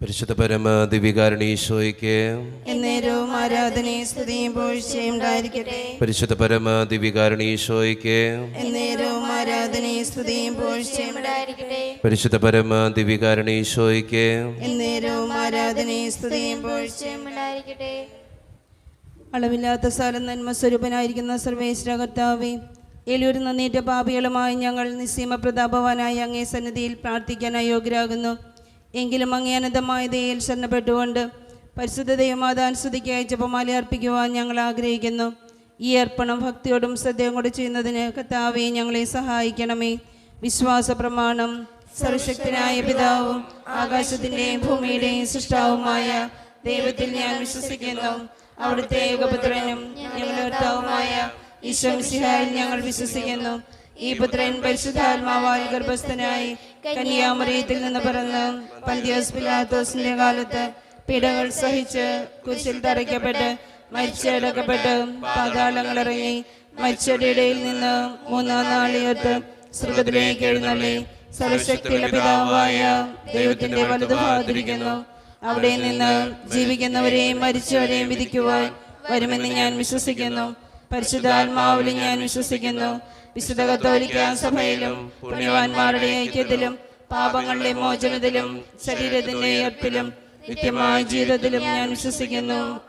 പരിശുദ്ധ പരമ ദിവികാരണീശോയ്ക്ക് എന്നേരവും ആരാധനയും സ്തുതിയും പോഴ്ചയും ഉണ്ടായിരിക്കട്ടെ. പരിശുദ്ധ പരമ ദിവികാരണീശോയ്ക്ക് എന്നേരവും ആരാധനയും സ്തുതിയും പോഴ്ചയും ഉണ്ടായിരിക്കട്ടെ. പരിശുദ്ധ പരമ ദിവികാരണീശോയ്ക്ക് എന്നേരവും ആരാധനയും സ്തുതിയും പോഴ്ചയും ഉണ്ടായിരിക്കട്ടെ. അളവില്ലാത്ത സ്ഥലം നന്മ സ്വരൂപനായിരിക്കുന്ന സർവേശ്വര കർത്താവേ ഏലൂർ നന്ദിയേറ്റ പാപികളുമായി ഞങ്ങൾ നിസ്സീമ പ്രതാപവാനായി അങ്ങേ സന്നിധിയിൽ പ്രാർത്ഥിക്കാൻ അയോഗ്യരാകുന്നു. എങ്കിലും അങ്ങേ അനന്തമായ ദയയിൽ ശരണപ്പെട്ടുകൊണ്ട് പരിശുദ്ധ ദൈവമാതാൻ സ്തുതിക്ക് അയച്ചപ്പമാലി അർപ്പിക്കുവാൻ ഞങ്ങൾ ആഗ്രഹിക്കുന്നു. ഈ അർപ്പണം ഭക്തിയോടും ശ്രദ്ധയും കൂടെ ചെയ്യുന്നതിന് കർത്താവെ ഞങ്ങളെ സഹായിക്കണമേ. വിശ്വാസ പ്രമാണം സർവശക്തനായ പിതാവും ആകാശത്തിന്റെയും ഭൂമിയുടെയും സൃഷ്ടാവുമായ ദൈവത്തിൽ ഞാൻ വിശ്വസിക്കുന്നു. അവിടുത്തെ ഏകപുത്രനും ഞങ്ങളുടെ ഭർത്താവുമായ ഈശ്വംസിഹായിൽ ഞങ്ങൾ വിശ്വസിക്കുന്നു. ഈ പുത്രൻ പരിശുദ്ധാത്മാവാൽ ഗർഭസ്ഥനായി കന്യാമറിയത്തിൽ നിന്ന് പിറന്ന് പന്തിയോസ് പിലാത്തോസിന്റെ കാലത്ത് പീഡകൾ സഹിച്ച് കുരിശിൽ തറയ്ക്കപ്പെട്ട് മരിച്ചടക്കപ്പെട്ട് പാതാളങ്ങളിറങ്ങി മരിച്ചയുടെ ഇടയിൽ നിന്ന് മൂന്നാം നാളിയത്ത് സ്വർഗത്തിലേക്ക് എഴുന്നള്ളി. സർവശക്തിയുള്ള പിതാവായ ദൈവത്തിന്റെ വലതു ഭാഗത്തിരിക്കുന്നു. അവിടെ നിന്ന് ജീവിക്കുന്നവരെയും മരിച്ചവരെയും വിധിക്കുവാൻ വരുമെന്ന് ഞാൻ വിശ്വസിക്കുന്നു. പരിശുദ്ധാത്മാവിലും ഞാൻ വിശ്വസിക്കുന്നു. വിശുദ്ധ കത്തോലിക്ക സഭയിലും പുണ്യവാന്മാരുടെ ഐക്യത്തിലും പാപങ്ങളുടെ മോചനത്തിലും ശരീരത്തിന്റെ ഉയർപ്പിലും നിത്യമായ ജീവിതത്തിലും ഞാൻ വിശ്വസിക്കുന്നു.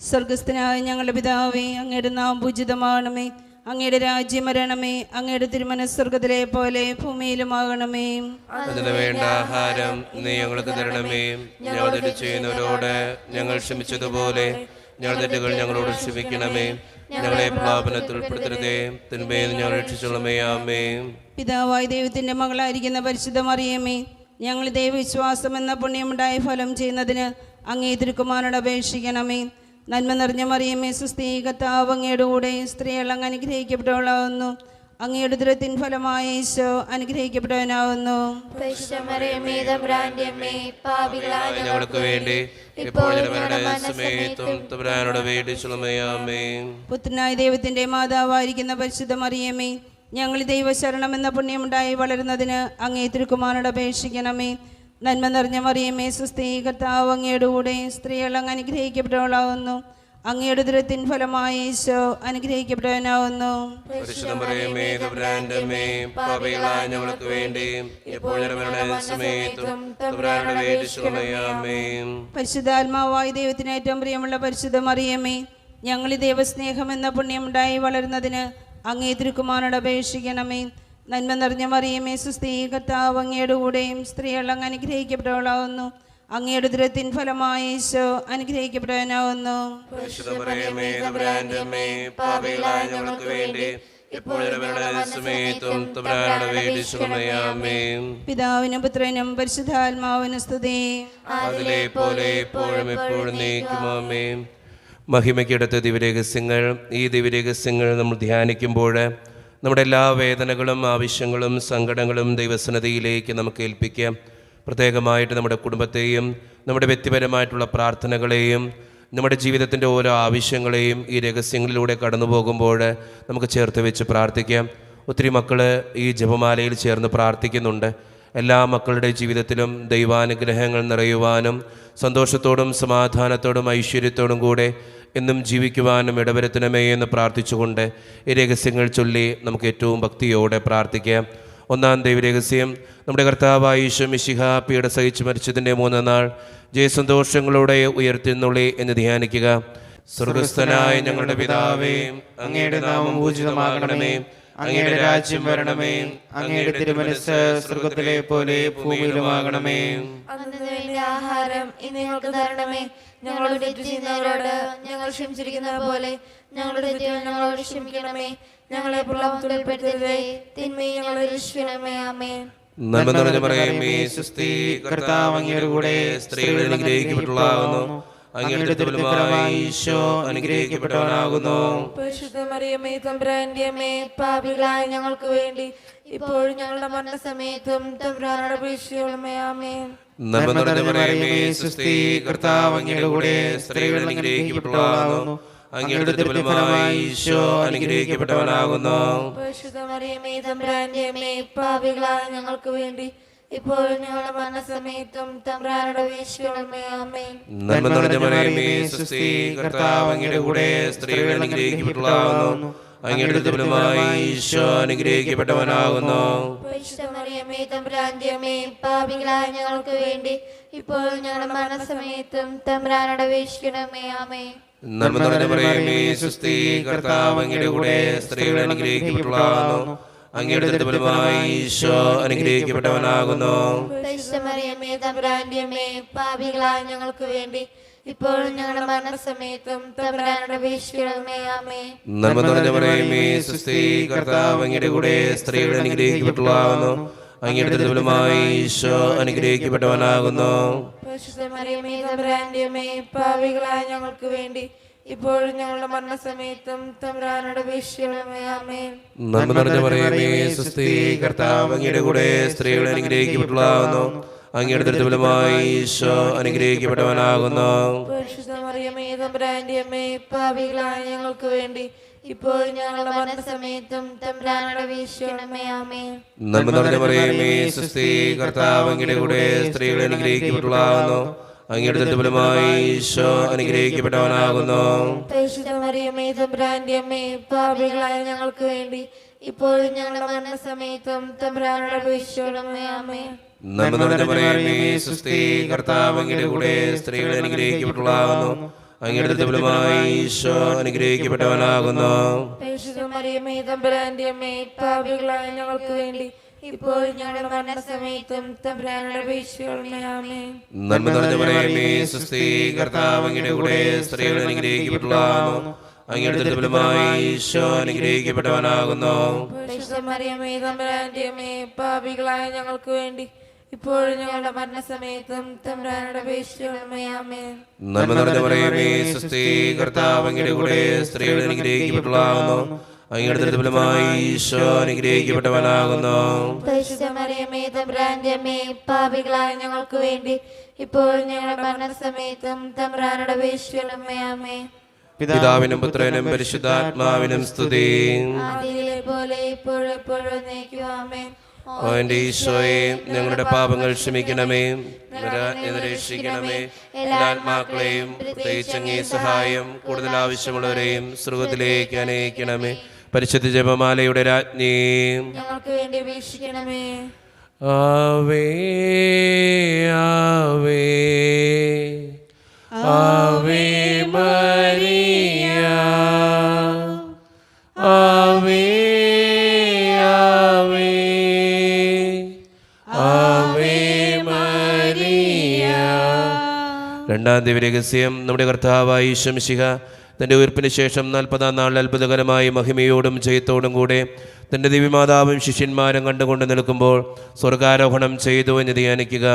സ്വർഗസ്ഥനായ ഞങ്ങളുടെ പിതാവേ അങ്ങയുടെ നാം പൂജിതമാണമേ. അങ്ങയുടെ രാജ്യം വരണമേ. അങ്ങയുടെ തിരുമനസ്വർഗത്തിലെ പോലെ ഭൂമിയിലുമാകണമേ. അതിന് വേണ്ട ആഹാരം നീ ഞങ്ങൾക്ക് തരണമേ. ഞങ്ങൾ തെറ്റ് ചെയ്യുന്നവരോട് ഞങ്ങൾ ക്ഷമിച്ചതുപോലെ ഞങ്ങളുടെ തെറ്റുകൾ ഞങ്ങളോട് ക്ഷമിക്കണമേ. ഞങ്ങളെ പ്രാപനത്തിൽ ഉൾപ്പെടുത്തരുതേ. തിന്മയിൽ ഞങ്ങൾ രക്ഷിച്ചുള്ളമേ ആമേ പിതാവായ ദൈവത്തിന്റെ മകളായിരിക്കുന്ന പരിശുദ്ധ മറിയമ്മേ ഞങ്ങൾ ദൈവവിശ്വാസം എന്ന പുണ്യമുണ്ടായ ഫലം ചെയ്യുന്നതിന് അങ്ങേ തിരുക്കുമാരോട് അപേക്ഷിക്കണമേ. നന്മ നിറഞ്ഞ മറിയമ്മേ സുസ്ഥീകത്താവ് അങ്ങയുടെ കൂടെ സ്ത്രീകൾ അങ്ങ് അനുഗ്രഹിക്കപ്പെട്ടവളാവുന്നു. അങ്ങയുടെ ദുരത്തിൻ ഫലമായ ഈശോ അനുഗ്രഹിക്കപ്പെടാനാവുന്നു. ഞങ്ങൾക്ക് വേണ്ടി ഇപ്പോൾ പുത്രനായ ദൈവത്തിന്റെ മാതാവായിരിക്കുന്ന പരിശുദ്ധ മറിയമേ ഞങ്ങൾ ദൈവശരണം എന്ന പുണ്യമുണ്ടായി വളരുന്നതിന് അങ്ങേ തിരുക്കുമാരോട് അപേക്ഷിക്കണമേ. നന്മ നിറഞ്ഞ മറിയമ്മേ സുസ്ഥീകർത്താവ് അങ്ങയുടെ കൂടെ സ്ത്രീകൾ അങ്ങ് അനുഗ്രഹിക്കപ്പെട്ടവളാവുന്നു. അങ്ങയുടെ ദുരത്തിൻ ഫലമായി ഈശോ അനുഗ്രഹിക്കപ്പെടാനാവുന്നു. പരിശുദ്ധ പറയുമേ തുബ്രാന്റെ അമ്മേ ഞങ്ങൾക്ക് വേണ്ടി. പരിശുദ്ധാത്മാവായ ദൈവത്തിന് ഏറ്റവും പ്രിയമുള്ള പരിശുദ്ധ മറിയമേ ഞങ്ങൾ ഈ ദൈവസ്നേഹം എന്ന പുണ്യമുണ്ടായി വളരുന്നതിന് അങ്ങേ തിരുക്കുമാരോട് അപേക്ഷിക്കണമേ. നന്മ നിറഞ്ഞ മറിയമേ സുസ്ഥീകർത്താവ് അങ്ങയുടെ കൂടെയും സ്ത്രീകൾ അങ്ങ് അനുഗ്രഹിക്കപ്പെട്ടവളാവുന്നു അങ്ങയുടെ ദുരത്തിൻ ഫലമായി ഈശോ ഞങ്ങൾക്ക് വേണ്ടി വേണ്ടിച്ചുള്ളമേ പിതാവിനും പുത്രനും പരിശുദ്ധാത്മാവിനും സ്തുതി. അതിലെ പോലെ എപ്പോഴും എപ്പോഴും നീക്കുമാമേ മഹിമയ്ക്കടുത്ത ദിവ്യരഹസ്യങ്ങൾ ഈ ദിവ്യരഹസ്യങ്ങൾ നമ്മൾ ധ്യാനിക്കുമ്പോൾ നമ്മുടെ എല്ലാ വേദനകളും ആവശ്യങ്ങളും സങ്കടങ്ങളും ദൈവസന്നതിയിലേക്ക് നമുക്ക് ഏൽപ്പിക്കാം. പ്രത്യേകമായിട്ട് നമ്മുടെ കുടുംബത്തെയും നമ്മുടെ വ്യക്തിപരമായിട്ടുള്ള പ്രാർത്ഥനകളെയും നമ്മുടെ ജീവിതത്തിന്റെ ഓരോ ആവശ്യങ്ങളെയും ഈ രഹസ്യങ്ങളിലൂടെ കടന്നു പോകുമ്പോൾ നമുക്ക് ചേർത്ത് വെച്ച് പ്രാർത്ഥിക്കാം. ഒത്തിരി മക്കൾ ഈ ജപമാലയിൽ ചേർന്ന് പ്രാർത്ഥിക്കുന്നുണ്ട്. എല്ലാ മക്കളുടെ ജീവിതത്തിലും ദൈവാനുഗ്രഹങ്ങൾ നിറയുവാനും സന്തോഷത്തോടും സമാധാനത്തോടും ഐശ്വര്യത്തോടും കൂടെ എന്നും ജീവിക്കുവാനും ഇടവരുത്തണമേ എന്ന് പ്രാർത്ഥിച്ചുകൊണ്ട് ഈ രഹസ്യങ്ങൾ ചൊല്ലി നമുക്ക് ഏറ്റവും ഭക്തിയോടെ പ്രാർത്ഥിക്കാം. ഒന്നാം ദൈവരഹസ്യം നമ്മുടെ കർത്താവായ ഈശോ മിശിഹ പീഡ സഹിച്ച് മരിച്ചതിന്റെ മൂന്നാം നാൾ ജയസന്തോഷങ്ങളോടെ ഉയർത്തുന്നുള്ളി എന്ന് ധ്യാനിക്കുക. സ്വർഗസ്ഥനായ ഞങ്ങളുടെ പിതാവേ അങ്ങയുടെ നാമം പൂജിതമാകണമേ. അങ്ങയുടെ രാജ്യം വരണമേ. അങ്ങയുടെ തിരുമനസ് സ്വർഗത്തിലെ പോലെ ഭൂമിയിലുമാകണമേ. ആഹാരം തരണമേ. ഞങ്ങളുടെ ഞങ്ങൾ ക്ഷമിച്ചിരിക്കുന്ന പോലെ ഞങ്ങളുടെ ഞങ്ങളോട് ക്ഷമിക്കണമേ. ഞങ്ങളെ പുള്ളപ്പെടുത്തരുതേ തിന്മയെ ഞങ്ങളെ രക്ഷിക്കണമേ ആമേ നന്മ നിറഞ്ഞു പറയുമേ സുസ്ഥി കർത്താവ് അങ്ങയുടെ കൂടെ സ്ത്രീകളിൽ അനുഗ്രഹിക്കപ്പെട്ടുള്ളാകുന്നു അങ്ങയുടെ ഫലമായി ഈശോ അനുഗ്രഹിക്കപ്പെട്ടവനാകുന്നു. പരിശുദ്ധ മറിയമ്മേ തമ്പുരാന്റെ അമ്മേ പാപികളായ ഞങ്ങൾക്ക് വേണ്ടി ഇപ്പോഴും ഞങ്ങളുടെ മരണസമയത്തും തമ്പുരാനുടെ പ്രതീക്ഷകളുമേ ആമേ നന്മ നിറഞ്ഞു പറയുമേ സുസ്ഥി കർത്താവ് അങ്ങയുടെ കൂടെ സ്ത്രീകളിൽ അനുഗ്രഹിക്കപ്പെട്ടുള്ളാകുന്നു അങ്ങയുടെ ഈശോ അനുഗ്രഹിക്കപ്പെട്ടവനാകുന്നു. പരിശുദ്ധ മറിയമ്മേ തമ്പുരാന്റെ അമ്മേ പാപികളായ ഞങ്ങൾക്ക് വേണ്ടി ഇപ്പോൾ ഞങ്ങളുടെ മരണസമയത്തും തമ്പ്രാനുടെ നന്മ നിറഞ്ഞ മറിയമേ സുസ്ഥി കർത്താവ് അങ്ങയുടെ കൂടെ സ്ത്രീകൾ അനുഗ്രഹിക്കപ്പെട്ടതാകുന്നു അങ്ങയുടെ ദുബലമായി ഈശോ അനുഗ്രഹിക്കപ്പെട്ടവനാകുന്നു. തമ്പ്രാന്റിയമേ പാപികളായ ഞങ്ങൾക്ക് വേണ്ടി ഇപ്പോൾ ഞങ്ങളുടെ മരണസമയത്തും തമ്പ്രാനുടെ വീക്ഷിക്കണമേ ആമേ നന്മ നിറഞ്ഞ മറിയമേ സുസ്ഥി കർത്താവ് അങ്ങയുടെ കൂടെ സ്ത്രീകൾ അങ്ങയുടെ ഈശോ അനുഗ്രഹിക്കപ്പെട്ടവനാകുന്നു. പാപികളായ ഞങ്ങൾക്ക് വേണ്ടി ഇപ്പോൾ ഞങ്ങളുടെ മരണസമയത്തും നന്മ നിറഞ്ഞ സുസ്ഥി കർത്താവ് അങ്ങയുടെ കൂടെ സ്ത്രീകൾ അനുഗ്രഹിക്കപ്പെട്ടതാകുന്നു അങ്ങയുടെ ദുബലമായി ഈശോ അനുഗ്രഹിക്കപ്പെട്ടവനാകുന്നു. ഞങ്ങൾക്ക് വേണ്ടി ഇപ്പോഴും ഞങ്ങളുടെ മരണസമയത്തും തമ്പ്രാനുടെ നന്മ നിറഞ്ഞ മറിയമേ സുസ്ഥി കർത്താവ് അങ്ങയുടെ കൂടെ സ്ത്രീകൾ അനുഗ്രഹിക്കപ്പെട്ടതാകുന്നു അങ്ങയുടെ ദുരിതഫലമായി ഈശോ അനുഗ്രഹിക്കപ്പെട്ടവനാകുന്നു. പരിശുദ്ധമറിയമേ പാപികളായ ഞങ്ങൾക്ക് വേണ്ടി ഇപ്പോൾ ഞങ്ങളുടെ മരണസമയത്തും തമ്പ്രാനുടെ ആമേ നന്മ നിറഞ്ഞ മറിയമേ സുസ്ഥി കർത്താവ് അങ്ങയുടെ കൂടെ സ്ത്രീകൾ അനുഗ്രഹിക്കപ്പെട്ടതാകുന്നു അങ്ങയുടെ ദുരിതഫലമായി ഈശോ അനുഗ്രഹിക്കപ്പെട്ടവനാകുന്നു. തമ്പ്രാന്റിയമേ പാപികളായ ഞങ്ങൾക്ക് വേണ്ടി ഇപ്പോൾ ഞങ്ങളുടെ മരണസമയത്തും തമ്പ്രാനുടെ ആമേ നന്മ നിറഞ്ഞ മറിയമേ സുസ്ഥി കർത്താവ് അങ്ങയുടെ കൂടെ സ്ത്രീകൾ അനുഗ്രഹിക്കപ്പെട്ടതാകുന്നു അങ്ങയുടെ ദുരിതഫലമായി ഈശോ അനുഗ്രഹിക്കപ്പെട്ടവനാകുന്നു. പരിശുദ്ധമറിയമേ അമ്മേ പാപികളായ ഞങ്ങൾക്ക് വേണ്ടി ഇപ്പോൾ ഞങ്ങളുടെ മരണസമയത്തും തമ്പുരാനുള്ള വീഴ്ചകളമേ നന്മ നിറഞ്ഞ മറിയമേ സുസ്ഥി കർത്താവ് അങ്ങയുടെ കൂടെ സ്ത്രീകൾ അനുഗ്രഹിക്കപ്പെട്ടതാകുന്നു അങ്ങയുടെ ദുരിതഫലമായി ഈശോ അനുഗ്രഹിക്കപ്പെട്ടവനാകുന്നു. പാപികളായ ഞങ്ങൾക്ക് വേണ്ടി ഇപ്പോൾ ഞങ്ങളുടെ മരണസമയത്തും തമ്പ്രാനുടെ വീഴ്ചകളമേ ആമേ നന്മ നിറഞ്ഞ മറിയമേ സുസ്ഥി കർത്താവ് അങ്ങയുടെ കൂടെ സ്ത്രീകൾ അനുഗ്രഹിക്കപ്പെട്ടതാകുന്നു അങ്ങയുടെ ദുരിതഫലമായി ഈശോ അനുഗ്രഹിക്കപ്പെട്ടവനാകുന്നു. പരിശുദ്ധമറിയമേ തമ്പ്രാന്റിയമേ പാപികളായ ഞങ്ങൾക്ക് വേണ്ടി ഇപ്പോൾ ഞങ്ങളുടെ മരണസമയത്തും തമ്പ്രാനുടെ പിതാവിനും പുത്രനും പരിശുദ്ധാത്മാവിനും സ്തുതി. പോലെ ഇപ്പോഴും എപ്പോഴും ഓ ഈശോയെ ഞങ്ങളുടെ പാപങ്ങൾ ക്ഷമിക്കണമേ. രക്ഷിക്കണമേ എല്ലാ ആത്മാക്കളെയും പ്രത്യേകിച്ച് അങ്ങേ സഹായം കൂടുതൽ ആവശ്യമുള്ളവരെയും സ്വർഗത്തിലേക്ക് അനയിക്കണമേ. പരിശുദ്ധ ജപമാലയുടെ രാജ്ഞി. ഞങ്ങൾക്ക് വീക്ഷിക്കണമേ. ആവേ ആവേ. ആവേ മരിയ. ആവേ ആവേ. രണ്ടാം ദിവ്യരഹസ്യം നമ്മുടെ കർത്താവായ ഈശ്വംശിഹ തന്റെ ഉയർപ്പിന് ശേഷം നാൽപ്പതാം നാൾ അത്ഭുതകരമായ മഹിമയോടും ജയത്തോടും കൂടെ തന്റെ ദിവ്യമാതാവും ശിഷ്യന്മാരും കണ്ടുകൊണ്ട് നിൽക്കുമ്പോൾ സ്വർഗാരോഹണം ചെയ്തു എന്ന് ധ്യാനിക്കുക.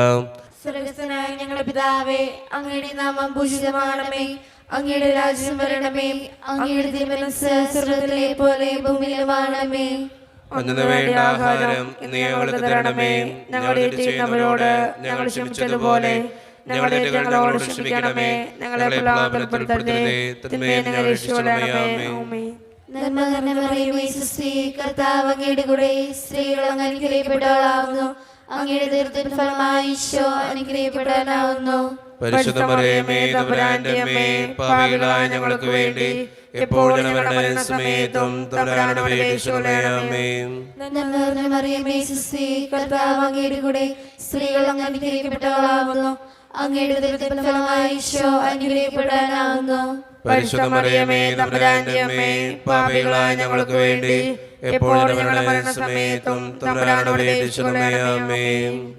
സ്വർഗസ്ഥനായ ഞങ്ങളുടെ പിതാവേ അങ്ങയുടെ നാമം പൂജിതമാണമേ. അങ്ങയുടെ രാജ്യം വരണമേ. അങ്ങയുടെ തിരുമനസ് സ്വർഗത്തിലെ പോലെ ഭൂമിയിലുമാണമേ. അന്നു വേണ്ട ആഹാരം നീ ഞങ്ങൾക്ക് തരണമേ. ഞങ്ങളുടെ ചെയ്യുന്നവരോട് ഞങ്ങൾ ക്ഷമിച്ചതുപോലെ ഞങ്ങളുടെ തെറ്റുകൾ ഞങ്ങളോട് ക്ഷമിക്കണമേ. ഞങ്ങളെ പ്രലോഭനപ്പെടുത്തരുതേ തിന്മയെ രക്ഷിച്ചുകൊള്ളണമേ കർത്താവ് അങ്ങയുടെ കൂടെ സ്ത്രീകൾ അങ്ങ് അനുഗ്രഹിക്കപ്പെട്ടവളാവുന്നു. അങ്ങയുടെ ഫലമായി ഈശോ തമ്പുരാന്റെ അമ്മേ പാപികളായ ഞങ്ങൾക്ക് വേണ്ടി എപ്പോഴും സമയത്തും തമ്പുരാനുടെ കർത്താവ് അങ്ങയുടെ കൂടെ സ്ത്രീകൾ അങ്ങ് അനുഗ്രഹിക്കപ്പെട്ടവളാവുന്നു. അങ്ങയുടെ ഈശോ അനുഗ്രഹിക്കപ്പെടാനാവുന്നു പരിശുദ്ധ മറിയമേ തമ്പുരാന്റെ അമ്മേ പാപികളായ ഞങ്ങൾക്ക് വേണ്ടി എപ്പോഴും ഞങ്ങളുടെ മരണസമയത്തും തമ്പുരാനുടെ വേദിച്ചുകൊള്ളണമേ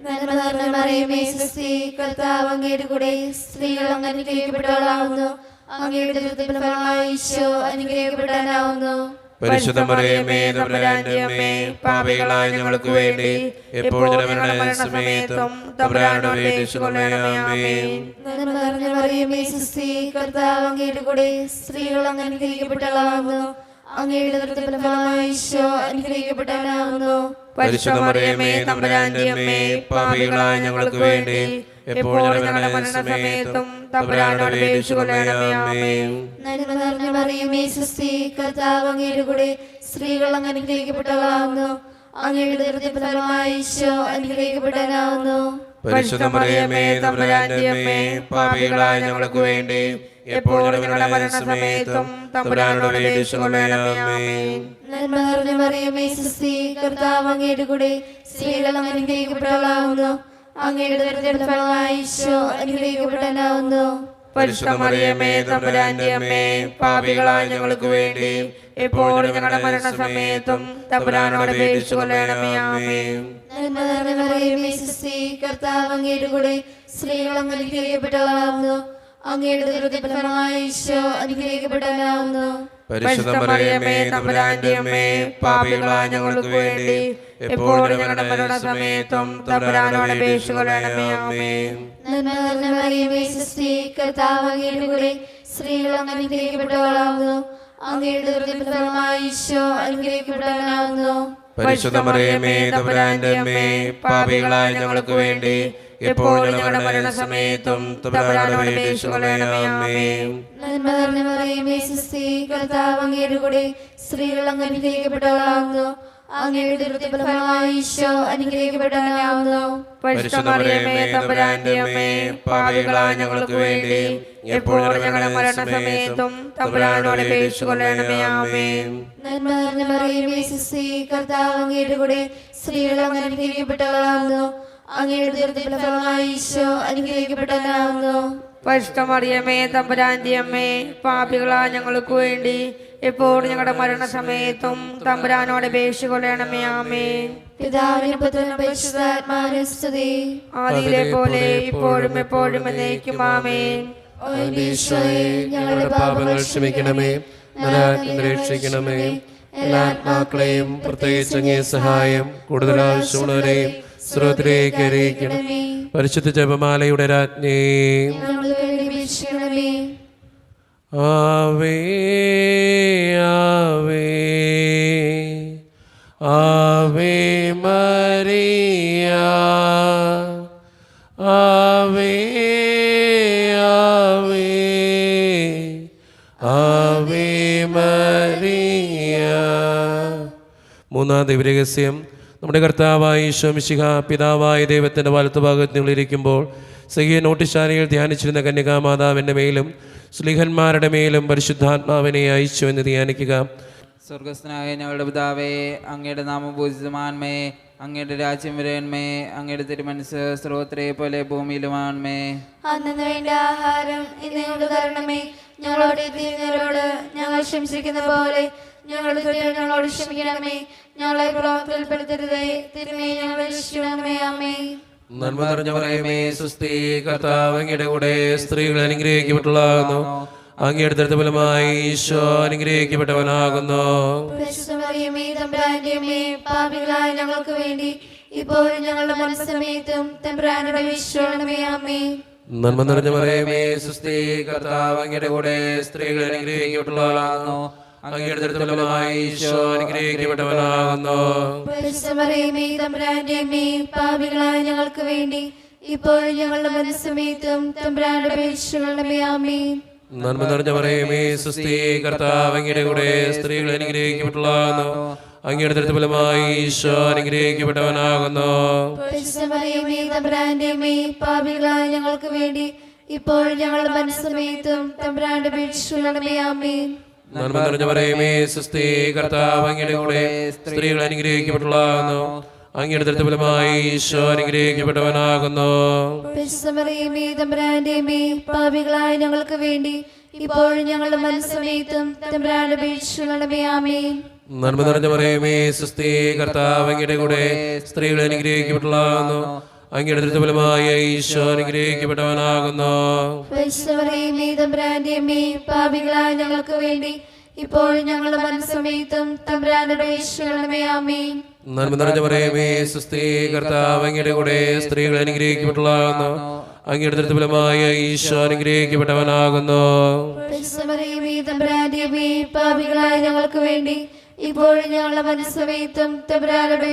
നന്മ നിറഞ്ഞ മറിയമേ സുസ്ത്രീ കർത്താവ് അങ്ങയുടെ കൂടെ സ്ത്രീകൾ അങ്ങ് അനുഗ്രഹിക്കപ്പെട്ടവളാവുന്നു അങ്ങയുടെ ദീർഘ ഈശോ അനുഗ്രഹിക്കപ്പെടാനാവുന്നു പരിശുദ്ധ മറിയമേ തമ്പുരാന്റെ അമ്മേ പാപികളായ ഞങ്ങൾക്ക് വേണ്ടി എപ്പോഴും ഞങ്ങളുടെ സമയത്തും തമ്പുരാനുടെ വേദിച്ചുകൊള്ളണമേ നന്മ നിറഞ്ഞ മറിയമേ സുസ്ത്രീ കർത്താവ് അങ്ങയുടെ കൂടെ സ്ത്രീകൾ അങ്ങ് അനുഗ്രഹിക്കപ്പെട്ടവളാവുന്നു അങ്ങയുടെ ദീർഘ ഫലമായി ഈശോ പരിശുദ്ധ മറിയമേ തമ്പുരാന്റെ അമ്മേ പാപികളായ ഞങ്ങൾക്ക് വേണ്ടി എപ്പോഴും നന്മ നിറഞ്ഞ മറിയമേ സുസ്ത്രീ കർത്താവ് അങ്ങയുടെ കൂടെ സ്ത്രീകൾ അങ്ങ് അനുഗ്രഹിക്കപ്പെട്ടവളാവുന്നു അങ്ങയുടെ ദുരിത ഫലമായി ഈശോ അനുഗ്രഹിക്കപ്പെടാനാവുന്നു. പരിശുദ്ധ മറിയമേ തമ്പുരാന്റെ അമ്മേ പാപികളായ ഞങ്ങൾക്ക് വേണ്ടി എപ്പോഴും മരണസമയത്തും തമ്പുരാനോട് നന്മ നിറഞ്ഞ മറിയമേ സുസ്തി കർത്താവ് അങ്ങയുടെ കൂടെ സ്ത്രീകൾ അനുഗ്രഹിക്കപ്പെടാവുന്നു അങ്ങയുടെ ഫലമായി ഈശോ അനുഗ്രഹിക്കപ്പെടാനാവുന്നു തമ്പുരാന്റെ അമ്മേ പാപികളായ ഞങ്ങൾക്ക് വേണ്ടി എപ്പോഴും ഞങ്ങളുടെ മരണസമയത്തും തമ്പുരാനോട് സുസ്തി കർത്താവ് അങ്ങയുടെ കൂടെ സ്ത്രീകൾ അനുഗ്രഹിക്കപ്പെടാവുന്നു അങ്ങയുടെ ദുരിത ഫലമായി ഈശോ അനുഗ്രഹിക്കപ്പെടാനാവുന്നു പരിശുദ്ധ മറിയമേ തമ്പുരാന്റെ അമ്മേ പാപികളായ ഞങ്ങൾക്ക് വേണ്ടി എപ്പോഴും ഞങ്ങളുടെ മരണസമയത്തും തമ്പുരാനോട് വേണ്ടിച്ചുകൊള്ളണമേ ആമേൻ. നന്മ നിറഞ്ഞ മറിയമേ സുസ്തി കർത്താവ് അങ്ങയുടെ കൂടെ സ്ത്രീകൾ അനുഗ്രഹിക്കപ്പെട്ടവളാവുന്നു. അങ്ങയുടെ ദുരിതഫലമായി ഈശോ അനുഗ്രഹിക്കപ്പെടാനാവുന്നു പരിശുദ്ധ മറിയമേ തമ്പുരാന്റെ അമ്മേ പാപികളായ ഞങ്ങൾക്ക് വേണ്ടി എപ്പോഴും ഞങ്ങളുടെ മരണസമയത്തും തമ്പുരാനോട് വേണ്ടിച്ചുകൊള്ളണമേ ആമേൻ. നന്മ നിറഞ്ഞ മറിയമേ സുസ്തി കർത്താവ് അങ്ങയുടെ കൂടെ സ്ത്രീകൾ അനുഗ്രഹിക്കപ്പെട്ടവളാവുന്നു. അങ്ങയുടെ ദുരിതഫലമായി ഈശോ അനുഗ്രഹിക്കപ്പെടാനാവുന്നു പരിശുദ്ധ മറിയമേ തമ്പുരാന്റെ അമ്മേ പാപികളായ ഞങ്ങൾക്ക് വേണ്ടി എപ്പോഴും ഞങ്ങളുടെ മരണസമയത്തും തമ്പുരാനോട് നന്മ നിറഞ്ഞ മറിയമേ സുസ്തി കർത്താവ് അങ്ങയുടെ കൂടെ സ്ത്രീകൾ അനുഗ്രഹിക്കപ്പെട്ടവളാവുന്നു അങ്ങയുടെ ദുരിതഫലമായി ഈശോ അനുഗ്രഹിക്കപ്പെടാനാവുന്നു തമ്പുരാന്റെ അമ്മേ പാപികളായ ഞങ്ങൾക്ക് വേണ്ടി എപ്പോഴും ഞങ്ങളുടെ മരണസമയത്തും തമ്പുരാനോട് അപേക്ഷ കൊള്ളണമേ ആമേ ആദിയിലെ പോലെ ഇപ്പോഴും എപ്പോഴും എന്നേക്കും ആമേ ഞങ്ങളുടെ പാപങ്ങൾ ക്ഷമിക്കണമേ രക്ഷിക്കണമേ. എല്ലാ ആത്മാക്കളെയും പ്രത്യേകിച്ച് അങ്ങേ സഹായം കൂടുതൽ ആവശ്യമുള്ളവരെയും സ്രോതത്തിലേക്ക് അറിയിക്കണം പരിശുദ്ധ ജപമാലയുടെ രാജ്ഞി. ആവേ ആവേ ആവേ മരിയ ആവേ ആവേ ആവേ മരിയ. മൂന്നാം ദിവരഹസ്യം നമ്മുടെ കർത്താവായ ഈശോമിശിഹ പിതാവായ ദൈവത്തിന്റെ വലത്തുഭാഗത്തിനുള്ളിരിക്കുമ്പോൾ സഹിയ നോട്ടിശാലയിൽ ധ്യാനിച്ചിരുന്ന കന്യകാമാതാവിന്റെ മേലും സ്ലിഹന്മാരുടെ മേലും പരിശുദ്ധാത്മാവിനെ അയച്ചു എന്ന് ധ്യാനിക്കുക. സ്വർഗസ്നായ ഞങ്ങളുടെ പിതാവേ അങ്ങയുടെ നാമം പൂജിതമാൻമേ അങ്ങയുടെ രാജ്യം വരേന്മേ അങ്ങയുടെ തിരുമനസ് സ്രോത്രയെ പോലെ ഭൂമിയിലുമാണ്മേ. അന്നു വേണ്ട ആഹാരം ഇന്ന് തരണമേ. ഞങ്ങളോട് ഞങ്ങൾ ക്ഷമിച്ചിരിക്കുന്ന പോലെ ഞങ്ങളുടെ ഞങ്ങളോട് ക്ഷമിക്കണമേ. ഞങ്ങളെ പ്രവർത്തനപ്പെടുത്തരുതേ തിരുമേ ഞങ്ങളെ രക്ഷിക്കണമേ. അമ്മേ നന്മ നിറഞ്ഞ പറയുമേ സുസ്ഥി കർത്താവ് അങ്ങയുടെ കൂടെ സ്ത്രീകൾ അനുഗ്രഹിക്കപ്പെട്ടുള്ളതാകുന്നു അങ്ങയുടെ തൃത്തഫലമായി ഈശോ അനുഗ്രഹിക്കപ്പെട്ടവനാകുന്നു. പാപികളായ ഞങ്ങൾക്ക് വേണ്ടി ഇപ്പോഴും ഞങ്ങളുടെ മനസ്സമയത്തും തമ്പുരാനുടെ വിശ്വണമേ അമ്മേ നന്മ നിറഞ്ഞ പറയുമേ സുസ്ഥി കർത്താവ് അങ്ങയുടെ കൂടെ സ്ത്രീകൾ അനുഗ്രഹിക്കപ്പെട്ടുള്ളതാകുന്നു പാപികളായ ഞങ്ങൾക്ക് വേണ്ടി ഇപ്പോഴും ഞങ്ങളുടെ മനസ്സമേത്തും തമ്പ്രാന്റെ അമ്മേ നന്മ നിറഞ്ഞ പറയുമേ സുസ്ഥി കർത്താവ് അങ്ങയുടെ കൂടെ സ്ത്രീകൾ അനുഗ്രഹിക്കപ്പെട്ടുള്ളതാകുന്നു അങ്ങയുടെ തൃത്തഫലമായി ഈശോ അനുഗ്രഹിക്കപ്പെട്ടവനാകുന്നു. പാപികളായ ഞങ്ങൾക്ക് വേണ്ടി ഇപ്പോഴും ഞങ്ങളുടെ മനസ്സമേത്തും തമ്പ്രാന്റെ അമ്മേ നന്മ നിറഞ്ഞ പറയുമേ സുസ്ഥി കർത്താവ് അങ്ങയുടെ കൂടെ സ്ത്രീകൾ അനുഗ്രഹിക്കപ്പെട്ടുള്ളതാകുന്നു അങ്ങയുടെ തൃത്തഫലമായി ഈശോ അനുഗ്രഹിക്കപ്പെട്ടവനാകുന്നു. പരിശുദ്ധമറിയമേ പാപികളായ ഞങ്ങൾക്ക് വേണ്ടി ഇപ്പോഴും ഞങ്ങളുടെ മനസ്സമേത്തും നന്മ നിറഞ്ഞ പറയുമേ സുസ്ഥി കർത്താവ് അങ്ങയുടെ കൂടെ സ്ത്രീകൾ അനുഗ്രഹിക്കപ്പെട്ടുള്ളതാകുന്നു അങ്ങയുടെ തൃത്തഫലമായ ഈശോ അനുഗ്രഹിക്കപ്പെട്ടവനാകുന്നു പാപികളായ ഞങ്ങൾക്ക് വേണ്ടി ഇപ്പോഴും ഞങ്ങളുടെ മനസ്സമയത്തും തമ്പുരാനുടെ അമ്മേ നന്മ നിറഞ്ഞ പറയുമേ സുസ്ഥി കർത്താവ് അങ്ങയുടെ കൂടെ സ്ത്രീകൾ അനുഗ്രഹിക്കപ്പെട്ടുള്ളതാകുന്നു അങ്ങയുടെ തൃത്തഫലമായ ഈശോ അനുഗ്രഹിക്കപ്പെട്ടവനാകുന്നു പാപികളായ ഞങ്ങൾക്ക് വേണ്ടി ഇപ്പോഴും ഞങ്ങളുടെ മനസ്സമയത്തും തമ്പുരാനുടെ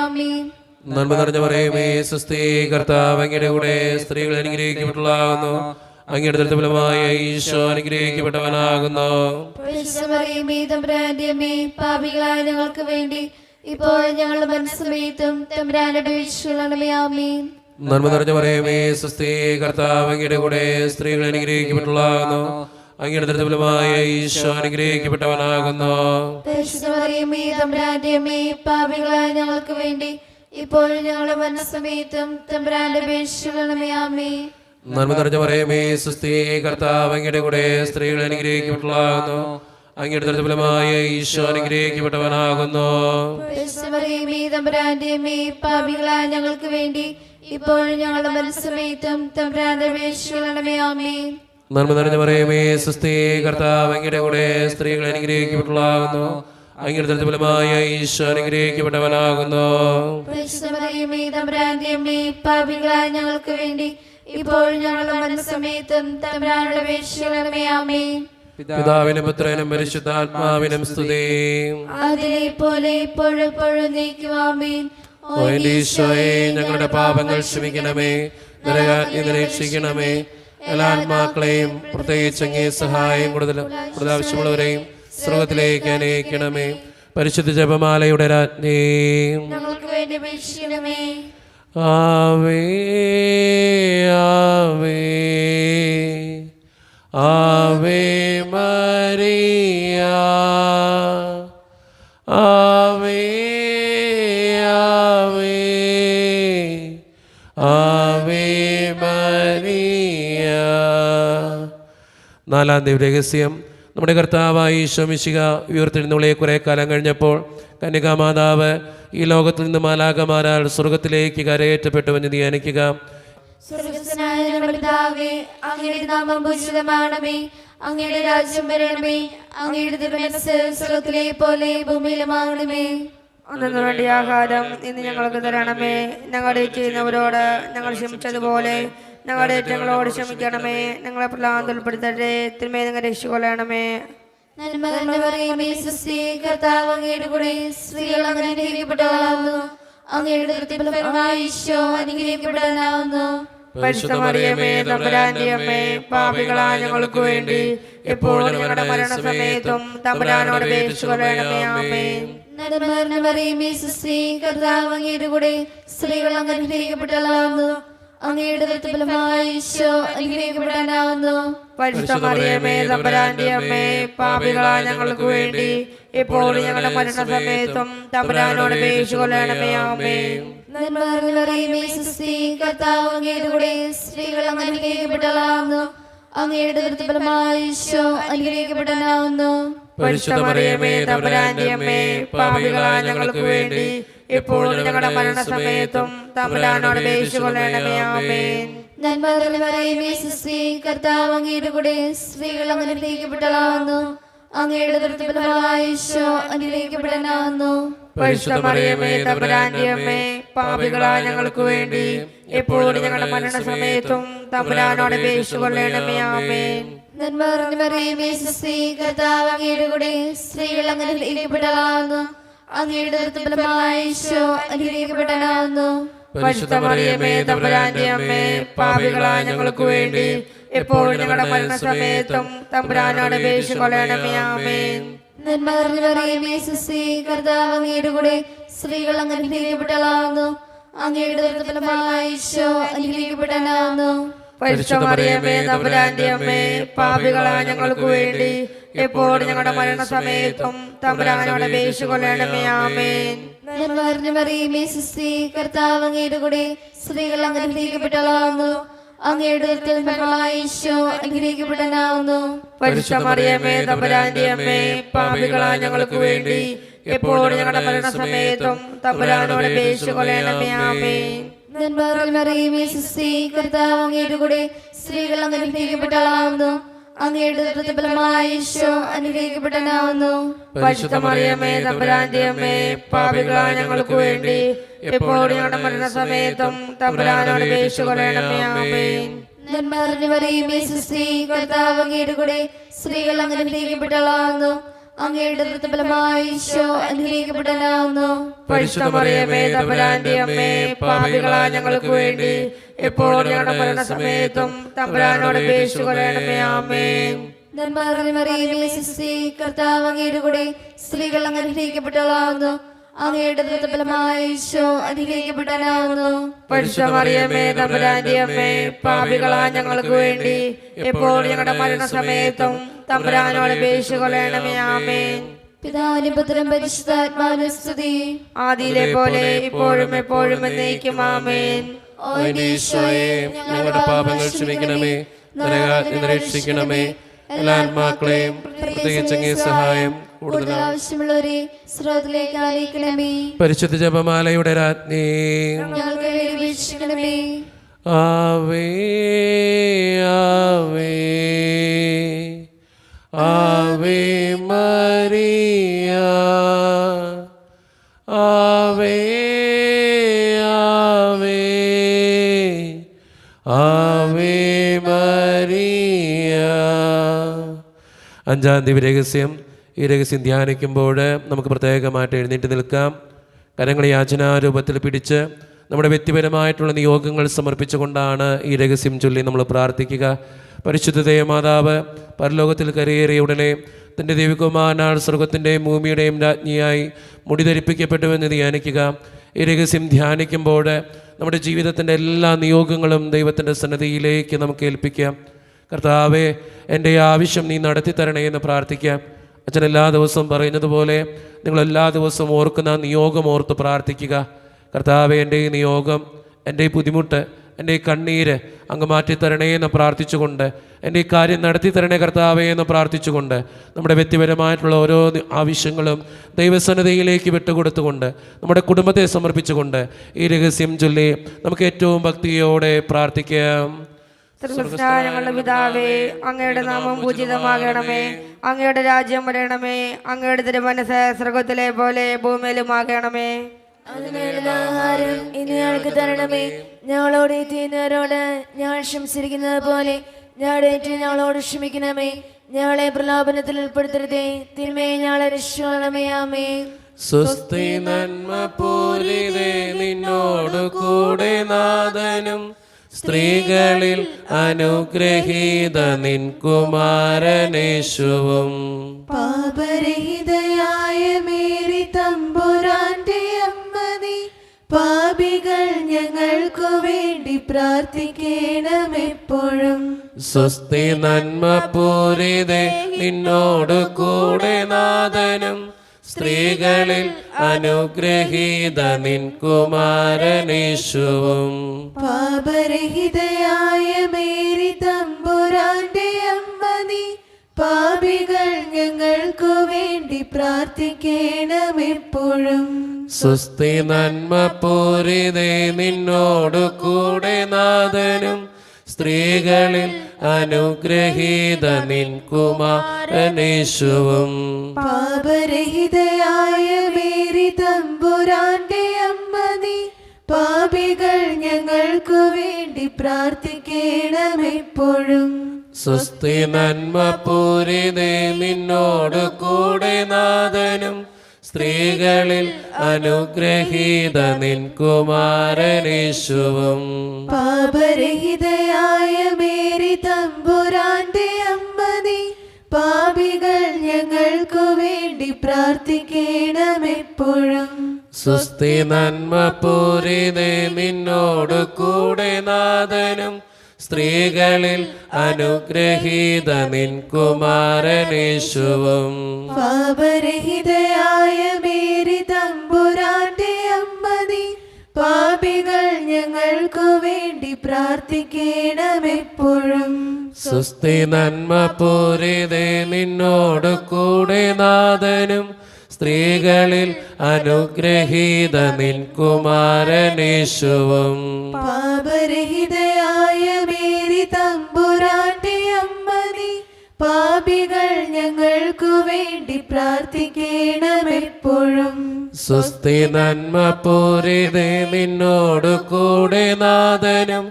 അമ്മേ നന്മ നിറഞ്ഞ പറയുമേ സുസ്ഥി കർത്താവ് അങ്ങയുടെ കൂടെ സ്ത്രീകൾ അനുഗ്രഹിക്കപ്പെട്ടുള്ളതാകുന്നു അങ്ങയുടെ തൃത്തഫലമായ ഈശോ അനുഗ്രഹിക്കപ്പെട്ടവനാകുന്നു. പാപികളായ ഞങ്ങൾക്ക് വേണ്ടി ഇപ്പോൾ ഞങ്ങളുടെ മനസ്സമയത്തും നന്മ നിറഞ്ഞ പറയുമേ സ്വസ്തി കർത്താവ് അങ്ങയുടെ കൂടെ സ്ത്രീകൾ അനുഗ്രഹിക്കപ്പെട്ടുള്ളാകുന്നു അങ്ങയുടെ ദൃഢഫലമായ ഈശോ അനുഗ്രഹിക്കപ്പെട്ടവനാകുന്നു. പാപികളായ ഞങ്ങൾക്ക് വേണ്ടി ഇപ്പോൾ ഞങ്ങളുടെ മനസ്സമയത്തും തമ്പുരാന്റെ അപേക്ഷിക്കണമേ ആമേ. നന്മ നിറഞ്ഞ പറയുമേ സ്വസ്തി കർത്താവ് അങ്ങയുടെ കൂടെ സ്ത്രീകൾ അനുഗ്രഹിക്കപ്പെട്ടുള്ളാകുന്നു അങ്ങയുടെ ദൃഢഫലമായ ഈശോ അനുഗ്രഹിക്കപ്പെട്ടവനാകുന്നു. പാപികളായ ഞങ്ങൾക്ക് വേണ്ടി ഇപ്പോൾ ഞങ്ങളുടെ ആമേ. നന്മ നിറഞ്ഞ പറയുമേ സ്വസ്തി കർത്താവ് അങ്ങയുടെ കൂടെ സ്ത്രീകൾ അനുഗ്രഹിക്കപ്പെട്ടുള്ളാകുന്നു അങ്ങയുടെ ദൃഢഫലമായ ഈശോ അനുഗ്രഹിക്കപ്പെട്ടവനാകുന്നു ഞങ്ങൾക്ക് വേണ്ടി ഇപ്പോൾ ഞങ്ങളുടെ മനസ്സമയത്തും അപേക്ഷിക്കണമേ ആമേ പിതാവിനും പുത്രനും പരിശുദ്ധാത്മാവിനും സ്തുതി. അതിലെ പോലെ ഇപ്പോഴും നീക്കുവാമീൻ ഈശോയെ ഞങ്ങളുടെ പാപങ്ങൾ ക്ഷമിക്കണമേ നരകാജ്ഞ നിരീക്ഷിക്കണമേ. എല്ലാ ആത്മാക്കളെയും പ്രത്യേകിച്ച് അങ്ങേ സഹായം കൂടുതൽ കൂടുതൽ ആവശ്യമുള്ളവരെയും സ്രോതത്തിലേക്ക് അനയിക്കണമേ പരിശുദ്ധ ജപമാലയുടെ രാജ്ഞി. ഞങ്ങൾക്ക് വേണ്ടി അപേക്ഷിക്കണമേ ആവേ ആവേ ആവേ മരിയ. ആവേ ആവേ ആവേ മരിയ. നാലാം തീയതി രഹസ്യം. നമ്മുടെ കർത്താവായി ഈശോമിശിക ഉയർത്തെഴുന്നള്ളിയെ കുറേ കാലം കഴിഞ്ഞപ്പോൾ കന്യകാമാതാവ് ഈ ലോകത്തിൽ നിന്ന് മാലാകമാരാൽ സ്വർഗത്തിലേക്ക് കരയേറ്റപ്പെട്ടുവെന്ന് ധ്യാനിക്കുക. സ്വർഗസ്നായ ഞങ്ങളുടെ പിതാവേ അങ്ങയുടെ നാമം പൂജിതമാണമേ അങ്ങയുടെ രാജ്യം വരണമേ. അങ്ങയുടെ തിരുമനസ് സ്വർഗത്തിലെ പോലെ ഭൂമിയിലുമാകണമേ. അന്നു വേണ്ടി ആഹാരം ഇന്ന് ഞങ്ങൾക്ക് തരണമേ. ഞങ്ങളുടെ ചെയ്യുന്നവരോട് ഞങ്ങൾ ക്ഷമിച്ചതുപോലെ ഞങ്ങളുടെ ഏറ്റങ്ങളോട് ക്ഷമിക്കണമേ. ഞങ്ങളെ പ്രലാപത്തിൽ ഉൾപ്പെടുത്തട്ടെ തിന്മേ നിങ്ങൾ രക്ഷിക്കൊള്ളണമേ. നന്മ തന്നെ പറയുമേ സുസ്ഥി കർത്താവ് അങ്ങയുടെ കൂടെ സ്ത്രീകൾ അങ്ങനെ അനുഗ്രഹിക്കപ്പെട്ടവളാവുന്നു. അങ്ങയുടെ തൃപ്തിഫലമായ ഈശോ അനുഗ്രഹിക്കപ്പെടാനാവുന്നു. പരിശുദ്ധ മറിയമേ തമ്പുരാന്റെ അമ്മേ പാപികളായ ഞങ്ങൾക്ക് വേണ്ടി എപ്പോഴും ഞങ്ങളുടെ മരണസമയത്തും തമ്പുരാനോട് നന്മ തന്നെ പറയുമേ സുസ്ഥി കർത്താവ് അങ്ങയുടെ കൂടെ സ്ത്രീകൾ അങ്ങനെ അനുഗ്രഹിക്കപ്പെട്ടവളാവുന്നു. അങ്ങയുടെ തൃപ്തിഫലമായ ഈശോ അനുഗ്രഹിക്കപ്പെടാനാവുന്നു. പരിശുദ്ധ തമ്പുരാന്റെ അമ്മേ പാപികളായ ഞങ്ങൾക്ക് വേണ്ടി ഇപ്പോൾ ഞങ്ങളുടെ തമ്പുരാനോട് ആമേൻ. നന്മ നിറഞ്ഞ കർത്താവ് അങ്ങയുടെ കൂടെ സ്ത്രീകൾ അങ്ങയുടെ ഈശോ അനുഗ്രഹിക്കപ്പെടാനാവുന്നു. തമ്പുരാന്റെ അമ്മേ പാപികളായ ഞങ്ങൾക്ക് വേണ്ടി എപ്പോഴും ഞങ്ങളുടെ മരണസമയത്തും തമ്പുരാനോട് അപേക്ഷിച്ചു കൊള്ളണമേ ആമേൻ നന്മ കർത്താവ് അങ്ങയുടെ കൂടെ സ്ത്രീകൾ അങ്ങയുടെ അനുഗ്രഹിക്കപ്പെടാനാവുന്നു തമ്പുരാന്റെ അമ്മേ പാപികളായ ഞങ്ങൾക്ക് വേണ്ടി എപ്പോഴും ഞങ്ങളുടെ മരണസമയത്തും തമ്പുരാനോട് ആമേൻ. നന്മ നിറഞ്ഞ മറിയമേ കൂടെ സ്ത്രീകൾ അങ്ങനെ അങ്ങയുടെ പരിശുദ്ധ മറിയമേ തമ്പുരാന്റെ അമ്മേ പാപികളായ ഞങ്ങൾക്ക് വേണ്ടി എപ്പോഴും ഞങ്ങളുടെ മരണസമയത്തും തമ്പുരാനോട് അപേക്ഷിച്ചു കൊള്ളണമേ ആമേൻ. നന്മ നിറഞ്ഞ മറിയമേ സുസ്ഥി കർത്താവ് അങ്ങയുടെ കൂടെ സ്ത്രീകൾ അങ്ങനെ അങ്ങയുടെ ഈശോ അനുഗ്രഹിക്കപ്പെടാനാവുന്നു പരിശുദ്ധ മറിയമേ തമ്പുരാന്റെ അമ്മേ പാപികളായ ഞങ്ങൾക്ക് വേണ്ടി എപ്പോഴും ഞങ്ങളുടെ മരണസമയത്തും തമ്പുരാനോട് വേശു കൊള്ളണമേ ആമേൻ. നിറഞ്ഞ മറിയമേ സുസ്ഥി കർത്താവ് അങ്ങയുടെ കൂടെ സ്ത്രീകൾ അങ്ങയുടെ ഈശോ അനുഗ്രഹിക്കപ്പെടാനാവുന്നു തമ്പുരാന്റെ അമ്മേ പാപികളായ ഞങ്ങൾക്ക് വേണ്ടി എപ്പോഴും ഞങ്ങളുടെ മരണസമയത്തും തമ്പുരാനോട് വേശു കൊള്ളണമേ ആമേൻ. കർത്താവ് സ്ത്രീകൾ അങ്ങനെ അനുഗ്രഹിക്കപ്പെട്ടവളാവുന്നു. അങ്ങയുടെ തൃപ്തിഫലമായ ഈശോ അനുഗ്രഹിക്കപ്പെടാനാവുന്നു പരിശുദ്ധ മറിയമേ തമ്പുരാന്റെ അമ്മേ പാപികളായ ഞങ്ങൾക്ക് വേണ്ടി എപ്പോഴും ഞങ്ങളുടെ മരണസമയത്തും തമ്പുരാനോട് അപേക്ഷിച്ചു കൊള്ളണമേ ആമേൻ. നന്മ നിറഞ്ഞ കർത്താവ് അങ്ങയുടെ കൂടെ സ്ത്രീകൾ അനുഗ്രഹിക്കപ്പെട്ടവളാവുന്നു. അങ്ങയുടെ തൃപ്തിഫലമായ ഈശോ അനുഗ്രഹിക്കപ്പെടാനാവുന്നു പരിശുദ്ധ മറിയമേ തമ്പുരാന്റെ അമ്മേ ഞങ്ങൾക്ക് വേണ്ടി എപ്പോഴും ഞങ്ങളുടെ മരണസമയത്തും തമ്പുരാനോട് അപേക്ഷിച്ചു കൊള്ളണമേ ആമേൻ. നന്മ നിറഞ്ഞ മറിയമേ സിസ്തി കർത്താവ് അങ്ങയുടെ കൂടെ സ്ത്രീകൾ അങ്ങനെ അനുഗ്രഹിക്കപ്പെട്ടവളാവുന്നു. അങ്ങയുടെ പ്രതിഫലമായ ഈശോ അനുഗ്രഹിക്കപ്പെട്ടവനാകുന്നു പരിശുദ്ധമറിയമേ തമ്പുരാന്റെ അമ്മേ പാപികളാ ഞങ്ങൾക്ക് വേണ്ടി എപ്പോൾ ഞങ്ങളുടെ മരണസമയത്തും തമ്പുരാനോട് അപേക്ഷിക്കൊള്ളണമേ ആമേൻ. പിതാവിനും പുത്രനും പരിശുദ്ധാത്മാവിനും സ്തുതി. ആദിയിലെ പോലെ ഇപ്പോഴും എപ്പോഴും എന്നേക്കും ആമേൻ. ഞങ്ങളുടെ പാപങ്ങൾ ക്ഷമിക്കണമേ നരകാഗ്നി രക്ഷിക്കണമേ എല്ലാ ആത്മാക്കളെയും പ്രത്യേകിച്ച് സഹായം കൂടുതൽ ആവശ്യമുള്ളവരെ സ്രോതത്തിലേക്ക് ആനയിക്കണമേ പരിശുദ്ധ ജപമാലയുടെ രാജ്ഞി. ഞങ്ങൾക്ക് വേണ്ടി വീക്ഷിക്കണമേ. ആവേ ആവേ ആവേ മരിയ ആവേ ആവേ ആവേ മരിയ അഞ്ചാം തീയതി രഹസ്യം. ഈ രഹസ്യം ധ്യാനിക്കുമ്പോൾ നമുക്ക് പ്രത്യേകമായിട്ട് എഴുന്നേറ്റ് നിൽക്കാം. കരങ്ങൾ യാചനാരൂപത്തിൽ പിടിച്ച് നമ്മുടെ വ്യക്തിപരമായിട്ടുള്ള നിയോഗങ്ങൾ സമർപ്പിച്ചുകൊണ്ടാണ് ഈ രഹസ്യം ചൊല്ലി നമ്മൾ പ്രാർത്ഥിക്കുക. പരിശുദ്ധ ദേവമാതാവ് പരലോകത്തിൽ കരയേറിയ ഉടനെ തന്റെ ദേവികുമാരനാൾ സ്വർഗത്തിന്റെയും ഭൂമിയുടെയും രാജ്ഞിയായി മുടിധരിപ്പിക്കപ്പെട്ടുവെന്ന് ധ്യാനിക്കുക. ഈ രഹസ്യം ധ്യാനിക്കുമ്പോൾ നമ്മുടെ ജീവിതത്തിന്റെ എല്ലാ നിയോഗങ്ങളും ദൈവത്തിന്റെ സന്നദ്ധിയിലേക്ക് നമുക്ക് ഏൽപ്പിക്കാം. കർത്താവെ എന്റെ ആവശ്യം നീ നടത്തി തരണേ എന്ന് പ്രാർത്ഥിക്കാം. അച്ഛൻ എല്ലാ ദിവസവും പറയുന്നത് പോലെ നിങ്ങൾ എല്ലാ ദിവസവും ഓർക്കുന്ന നിയോഗം ഓർത്ത് പ്രാർത്ഥിക്കുക. കർത്താവ് എന്റെ ഈ നിയോഗം എന്റെ ഈ ബുദ്ധിമുട്ട് എന്റെ ഈ കണ്ണീര് അങ്ങ് മാറ്റിത്തരണേ എന്ന് പ്രാർത്ഥിച്ചുകൊണ്ട് എന്റെ ഈ കാര്യം നടത്തി തരണേ കർത്താവേ എന്ന് പ്രാർത്ഥിച്ചുകൊണ്ട് നമ്മുടെ വ്യക്തിപരമായിട്ടുള്ള ഓരോ ആവശ്യങ്ങളും ദൈവസന്നതയിലേക്ക് വിട്ടുകൊടുത്തുകൊണ്ട് നമ്മുടെ കുടുംബത്തെ സമർപ്പിച്ചുകൊണ്ട് ഈ രഹസ്യം ചൊല്ലി നമുക്ക് ഏറ്റവും ഭക്തിയോടെ പ്രാർത്ഥിക്കാം. സർവസ്നാനങ്ങളുടെ പിതാവേ അങ്ങയുടെ നാമം പൂജിതമാകണമേ അങ്ങയുടെ രാജ്യം വരണമേ അങ്ങയുടെ തിരുമനസ് സ്വർഗത്തിലെ പോലെ ഭൂമിയിലുമാകണമേ. ആഹാരം ഇന്ന് ഞങ്ങൾക്ക് തരണമേ. ഞങ്ങളോട് ചെയ്യുന്നവരോട് ഞങ്ങൾ ക്ഷമിച്ചിരിക്കുന്നത് പോലെ ഞങ്ങളുടെ ഞങ്ങളോട് ക്ഷമിക്കണമേ. ഞങ്ങളെ പ്രലോഭനത്തിൽ ഉൾപ്പെടുത്തരുതേ. തിന്മയെ ഞങ്ങളെ രക്ഷിക്കണമേ ആമേ. സ്വസ്തി നന്മ പൂരിതേ നിന്നോട് കൂടെ നാഥനും സ്ത്രീകളിൽ അനുഗ്രഹീത നിൻ കുമാരനേശുവും. പാപരഹിതയായ മേരി തമ്പുരാന്റെ അമ്മതി പാപികൾ ഞങ്ങൾക്കു വേണ്ടി പ്രാർത്ഥിക്കണമെപ്പോഴും. സ്വസ്തി നന്മ പൂരിതേ നിന്നോട് കൂടെ നാഥനും സ്ത്രീകളിൽ അനുഗ്രഹീത നിൻ കുമാരനേശുവും. പാപരഹിതയായ മേരി തമ്പുരാന്റെ അമ്മനി പാപികൾ ഞങ്ങൾക്കു വേണ്ടി പ്രാർത്ഥിക്കണമെപ്പോഴും. സ്വസ്തി നന്മ പൂരിതേ നിന്നോടു കൂടെ നാഥനും സ്ത്രീകളിൽ അനുഗ്രഹീത നിൻ കുമാരനേശുവും പാപരഹിതയായ മേരി തമ്പുരാന്റെ അമ്മതി പാപികൾ ഞങ്ങൾക്കു വേണ്ടി പ്രാർത്ഥിക്കണമെപ്പോഴും. സ്വസ്തി നന്മ പൂരിതേ നിന്നോട് കൂടെ നാഥനും സ്ത്രീകളിൽ അനുഗ്രഹീത നിൻ കുമാരനേശുവും പാപരഹിതയായ മേരി തമ്പുരാന്റെ അമ്മതി പാപികൾ ഞങ്ങൾക്കു വേണ്ടി പ്രാർത്ഥിക്കണമെപ്പോഴും. സ്വസ്തി നന്മ പൂരിതേ നിന്നോട് കൂടെ നാഥനും സ്ത്രീകളിൽ അനുഗ്രഹീത നിൻ കുമാരനേശുവും പാപരഹിതയായ മേരി തമ്പുരാന്റെ അമ്മതി പാപികൾ ഞങ്ങൾക്കു വേണ്ടി പ്രാർത്ഥിക്കണമെപ്പോഴും. സുസ്തി നന്മ പൂരിതേ നിന്നോട് കൂടെ നാഥനും സ്ത്രീകളിൽ അനുഗ്രഹീത നിൻ കുമാരനേശുവും പാപരഹിതയായ മേരി തമ്പുരാന്റെ അമ്മനി പാപികൾ ഞങ്ങൾക്കു വേണ്ടി പ്രാർത്ഥിക്കണമെപ്പോഴും. സ്വസ്തി നന്മ പൂരിതേ നിന്നോട് കൂടെ നാഥനും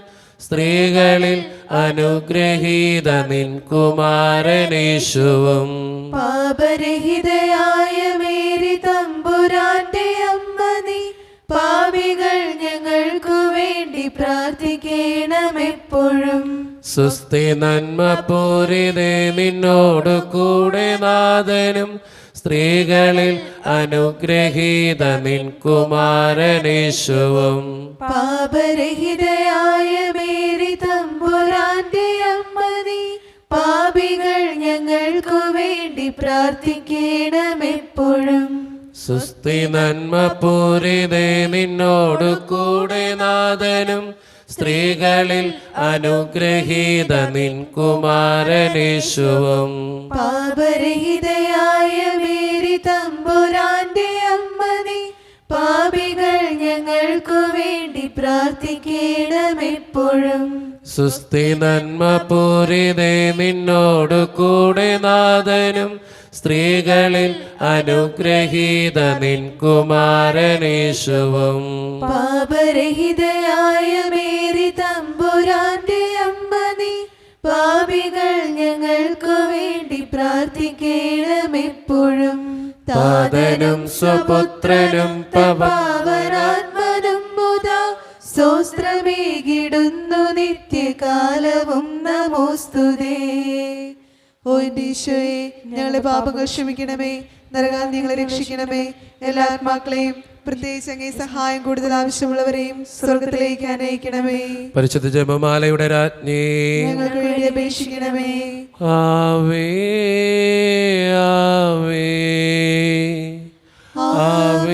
സ്ത്രീകളിൽ അനുഗ്രഹീത നിൻ കുമാരനേശുവും. പാപരഹിതയായ മേരി തമ്പുരാന്റെ അമ്മനി പാപികൾ ഞങ്ങൾക്കു വേണ്ടി പ്രാർത്ഥിക്കണമെപ്പോഴും. സുസ്തി നന്മ പൂരിതേ നിന്നോട് കൂടെ നാഥനും സ്ത്രീകളിൽ അനുഗ്രഹീത നിൻ കുമാരനേശുവും പാപരഹിതയായ മേരി തമ്പുരാന്റെ അമ്മതി പാപികൾ ഞങ്ങൾക്കു വേണ്ടി പ്രാർത്ഥിക്കണമെപ്പോഴും. സുസ്തി നന്മ പൂരിതേ നിന്നോടു കൂടെ നാഥനും സ്ത്രീകളിൽ അനുഗ്രഹീത നിൻ കുമാരനേശുവും പാപരഹിതയായ മേരി തമ്പുരാന്റെ അമ്മനെ പാപികൾ ഞങ്ങൾക്കു വേണ്ടി പ്രാർത്ഥിക്കണമെപ്പോഴും. സുസ്തി നന്മ പൂരിതേ നിന്നോടു കൂടെ നാഥനും സ്ത്രീകളിൽ അനുഗ്രഹീത നിൻ കുമാരനേശുവും പാപരഹിതയായ മേരി തമ്പുരാന്റെ അമ്മ നീ പാപികൾ ഞങ്ങൾക്കു വേണ്ടി പ്രാർത്ഥിക്കണമെപ്പോഴും. താതനും സ്വപുത്രനും പവ പാവനാത്മനും മുതാ. സ്വസ്ത്രമേകിടുന്നു നിത്യകാലവും നമോസ്തുതേ. ഓ എന്റെ ഈശോയെ ഞങ്ങളുടെ പാപങ്ങൾ ക്ഷമിക്കണമേ നരകാൻ ഞങ്ങളെ രക്ഷിക്കണമേ എല്ലാ ആത്മാക്കളെയും പ്രത്യേകിച്ച് അങ്ങേ സഹായം കൂടുതൽ ആവശ്യമുള്ളവരെയും സ്വർഗത്തിലേക്ക് അനയിക്കണമേ. പരിശുദ്ധ ജപമാലയുടെ രാജ്ഞി. ഞങ്ങൾക്ക് വേണ്ടി അപേക്ഷിക്കണമേ. ആവേ ആവേ ആവേ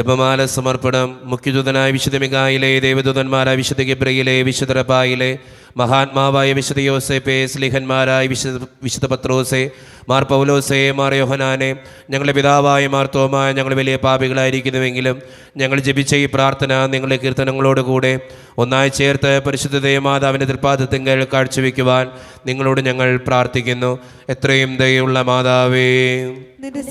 ജപമാല സമർപ്പണം മുഖ്യദൂതനായ വിശുദ്ധ മികായിലെ ദേവദൂതന്മാരായ വിശുദ്ധ ഗബ്രയിലെ വിശുദ്ധ റബായിലെ മഹാത്മാവായ വിശുദ്ധ യോസേപ്പെ സ്ലിഹന്മാരായ വിശുദ്ധ വിശുദ്ധ പത്രോസെ മാർ പൗലോസെ മാർ യോഹനാനെ ഞങ്ങളുടെ പിതാവായ മാർ തോമായ ഞങ്ങൾ വലിയ പാപികളായിരിക്കുന്നുവെങ്കിലും ഞങ്ങൾ ജപിച്ച ഈ പ്രാർത്ഥന നിങ്ങളുടെ കീർത്തനങ്ങളോടുകൂടെ ഒന്നായി ചേർത്ത് പരിശുദ്ധ ദേവമാതാവിന്റെ തൃപ്പാദത്തിങ്കൽ കാഴ്ചവെക്കുവാൻ നിങ്ങളോട് ഞങ്ങൾ പ്രാർത്ഥിക്കുന്നു. എത്രയും ദയുള്ള മാതാവേ. നിന്റെ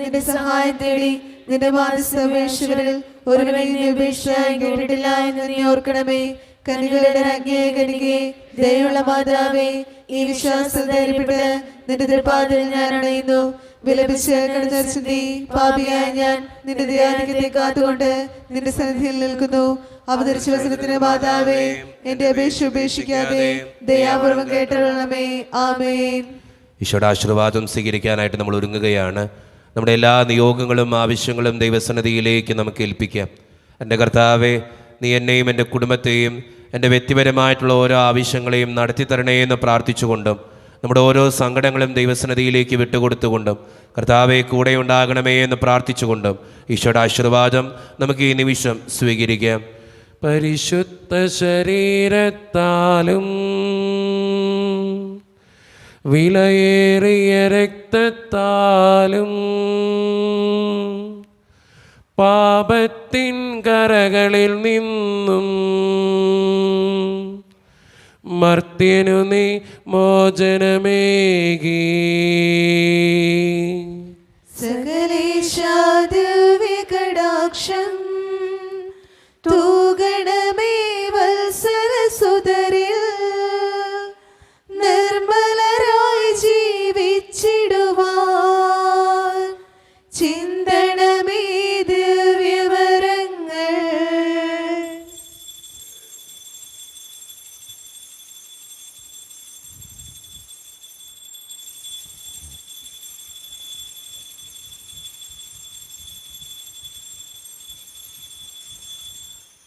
നിന്റെ സഹായം തേടി നിന്റെ മാനസപേക്ഷകരിൽ ഒരുവനെ നീ ഉപേക്ഷയായി കേട്ടിട്ടില്ല എന്ന് നീ ഓർക്കണമേ. കനികളുടെ അഗ്നിയെ കനികെ ദയുള്ള മാതാവേ ഈ വിശ്വാസം ധൈര്യപ്പെട്ട് നിന്റെ തൃപ്പാതിൽ ഞാൻ അണയുന്നു. വിലപിച്ച് കടന്നരച്ചുന്തി പാപിയായ ഞാൻ നിന്റെ ധ്യാനത്തെ കാത്തുകൊണ്ട് നിന്റെ സന്നിധിയിൽ നിൽക്കുന്നു. അവതരിച്ച വസനത്തിന് മാതാവേ എന്റെ അപേക്ഷ ഉപേക്ഷിക്കാതെ ദയാപൂർവം കേട്ടൊള്ളണമേ ആമേൻ. ഈശോയുടെ ആശീർവാദം സ്വീകരിക്കാനായിട്ട് നമ്മൾ ഒരുങ്ങുകയാണ്. നമ്മുടെ എല്ലാ നിയോഗങ്ങളും ആവശ്യങ്ങളും ദൈവസന്നിധിയിലേക്ക് നമുക്ക് ഏൽപ്പിക്കാം. എന്റെ കർത്താവെ നീ എന്നെയും എന്റെ കുടുംബത്തെയും എന്റെ വ്യക്തിപരമായിട്ടുള്ള ഓരോ ആവശ്യങ്ങളെയും നടത്തി തരണേ എന്ന് പ്രാർത്ഥിച്ചുകൊണ്ടും നമ്മുടെ ഓരോ സങ്കടങ്ങളും ദൈവസന്നിധിയിലേക്ക് വിട്ടുകൊടുത്തുകൊണ്ടും കർത്താവെ കൂടെ ഉണ്ടാകണമേ എന്ന് പ്രാർത്ഥിച്ചുകൊണ്ടും ഈശോയുടെ ആശീർവാദം നമുക്ക് ഈ നിമിഷം സ്വീകരിക്കാം. പരിശുദ്ധ ശരീരത്താലും വിലയേറിയ രക്തത്താലും പാപത്തിൻ കരകളിൽ നിന്നും മർത്യനു നീ മോചനമേകി.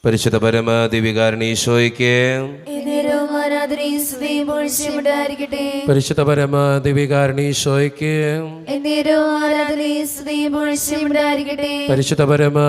പരിശുദ്ധ പരമ ദിവികാരണീശോയ്ക്ക് എന്നേരവും ആരാധനയും സ്തുതിയും പൊഴിച്ചുണ്ടായിരിക്കട്ടെ പരിശുദ്ധ പരമ ദിവികാരണീശോയ്ക്ക് എന്നേരവും ആരാധനയും സ്തുതിയും പൊഴിച്ചുണ്ടായിരിക്കട്ടെ പരിശുദ്ധ പരമ